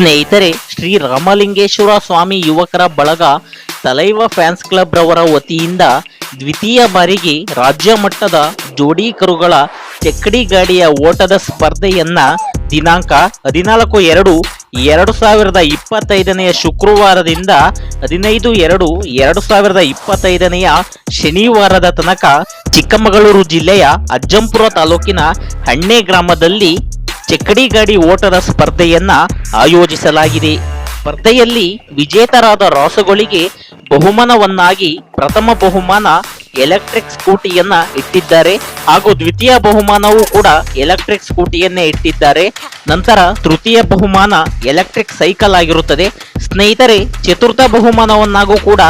ಸ್ನೇಹಿತರೆ, ಶ್ರೀ ರಾಮಲಿಂಗೇಶ್ವರ ಸ್ವಾಮಿ ಯುವಕರ ಬಳಗ ತಲೈವ ಫ್ಯಾನ್ಸ್ ಕ್ಲಬ್ ರವರ ವತಿಯಿಂದ ದ್ವಿತೀಯ ಬಾರಿಗೆ ರಾಜ್ಯ ಮಟ್ಟದ ಜೋಡಿ ಕರುಗಳ ಚಕ್ಕಡಿ ಗಾಡಿಯ ಓಟದ ಸ್ಪರ್ಧೆಯನ್ನ ದಿನಾಂಕ ಹದಿನಾಲ್ಕು ಎರಡು ಎರಡು ಸಾವಿರದ ಇಪ್ಪತ್ತೈದನೆಯ ಶುಕ್ರವಾರದಿಂದ ಹದಿನೈದು ಎರಡು ಎರಡು ಸಾವಿರದ ಇಪ್ಪತ್ತೈದನೆಯ ಶನಿವಾರದ ತನಕ ಚಿಕ್ಕಮಗಳೂರು ಜಿಲ್ಲೆಯ ಅಜ್ಜಂಪುರ ತಾಲೂಕಿನ ಹಣ್ಣೆ ಗ್ರಾಮದಲ್ಲಿ ಚಕ್ಕಡಿ ಗಾಡಿ ಓಟದ ಸ್ಪರ್ಧೆಯನ್ನ ಆಯೋಜಿಸಲಾಗಿದೆ. ಸ್ಪರ್ಧೆಯಲ್ಲಿ ವಿಜೇತರಾದ ರಾಸುಗಳಿಗೆ ಬಹುಮಾನವನ್ನಾಗಿ ಪ್ರಥಮ ಬಹುಮಾನ ಎಲೆಕ್ಟ್ರಿಕ್ ಸ್ಕೂಟಿಯನ್ನ ಇಟ್ಟಿದ್ದಾರೆ ಹಾಗೂ ದ್ವಿತೀಯ ಬಹುಮಾನವೂ ಕೂಡ ಎಲೆಕ್ಟ್ರಿಕ್ ಸ್ಕೂಟಿಯನ್ನೇ ಇಟ್ಟಿದ್ದಾರೆ. ನಂತರ ತೃತೀಯ ಬಹುಮಾನ ಎಲೆಕ್ಟ್ರಿಕ್ ಸೈಕಲ್ ಆಗಿರುತ್ತದೆ. ಸ್ನೇಹಿತರೆ, ಚತುರ್ಥ ಬಹುಮಾನವನ್ನಾಗೂ ಕೂಡ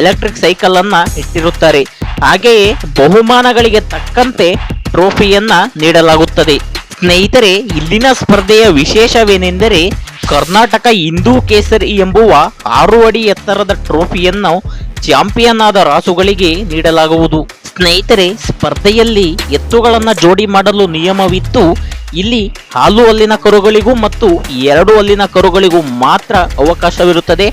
ಎಲೆಕ್ಟ್ರಿಕ್ ಸೈಕಲ್ ಅನ್ನ ಇಟ್ಟಿರುತ್ತಾರೆ. ಹಾಗೆಯೇ ಬಹುಮಾನಗಳಿಗೆ ತಕ್ಕಂತೆ ಟ್ರೋಫಿಯನ್ನ ನೀಡಲಾಗುತ್ತದೆ. ಸ್ನೇಹಿತರೆ, ಇಲ್ಲಿನ ಸ್ಪರ್ಧೆಯ ವಿಶೇಷವೇನೆಂದರೆ ಕರ್ನಾಟಕ ಹಿಂದೂ ಕೇಸರಿ ಎಂಬುವ ಆರು ಅಡಿ ಎತ್ತರದ ಟ್ರೋಫಿಯನ್ನು ಚಾಂಪಿಯನ್ ಆದ ರಾಸುಗಳಿಗೆ ನೀಡಲಾಗುವುದು. ಸ್ನೇಹಿತರೆ, ಸ್ಪರ್ಧೆಯಲ್ಲಿ ಎತ್ತುಗಳನ್ನು ಜೋಡಿ ಮಾಡಲು ನಿಯಮವಿತ್ತು ಇಲ್ಲಿ ಹಾಲು ಅಲ್ಲಿನ ಕರುಗಳಿಗೂ ಮತ್ತು ಎರಡು ಅಲ್ಲಿನ ಕರುಗಳಿಗೂ ಮಾತ್ರ ಅವಕಾಶವಿರುತ್ತದೆ.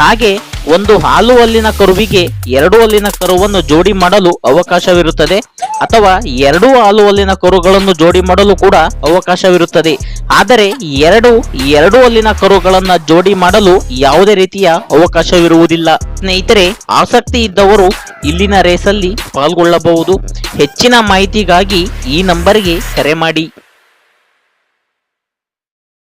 ಹಾಗೆ ಒಂದು ಹಾಲು ಹಲ್ಲಿನ ಕರುವಿಗೆ ಎರಡು ಅಲ್ಲಿನ ಕರುವನ್ನು ಜೋಡಿ ಮಾಡಲು ಅವಕಾಶವಿರುತ್ತದೆ ಅಥವಾ ಎರಡು ಹಾಲು ಹಲ್ಲಿನ ಕರುಗಳನ್ನು ಜೋಡಿ ಮಾಡಲು ಕೂಡ ಅವಕಾಶವಿರುತ್ತದೆ. ಆದರೆ ಎರಡು ಎರಡು ಅಲ್ಲಿನ ಕರುಗಳನ್ನು ಜೋಡಿ ಮಾಡಲು ಯಾವುದೇ ರೀತಿಯ ಅವಕಾಶವಿರುವುದಿಲ್ಲ. ಸ್ನೇಹಿತರೆ, ಆಸಕ್ತಿ ಇದ್ದವರು ಇಲ್ಲಿನ ರೇಸಲ್ಲಿ ಪಾಲ್ಗೊಳ್ಳಬಹುದು. ಹೆಚ್ಚಿನ ಮಾಹಿತಿಗಾಗಿ ಈ ನಂಬರ್ಗೆ ಕರೆ ಮಾಡಿ.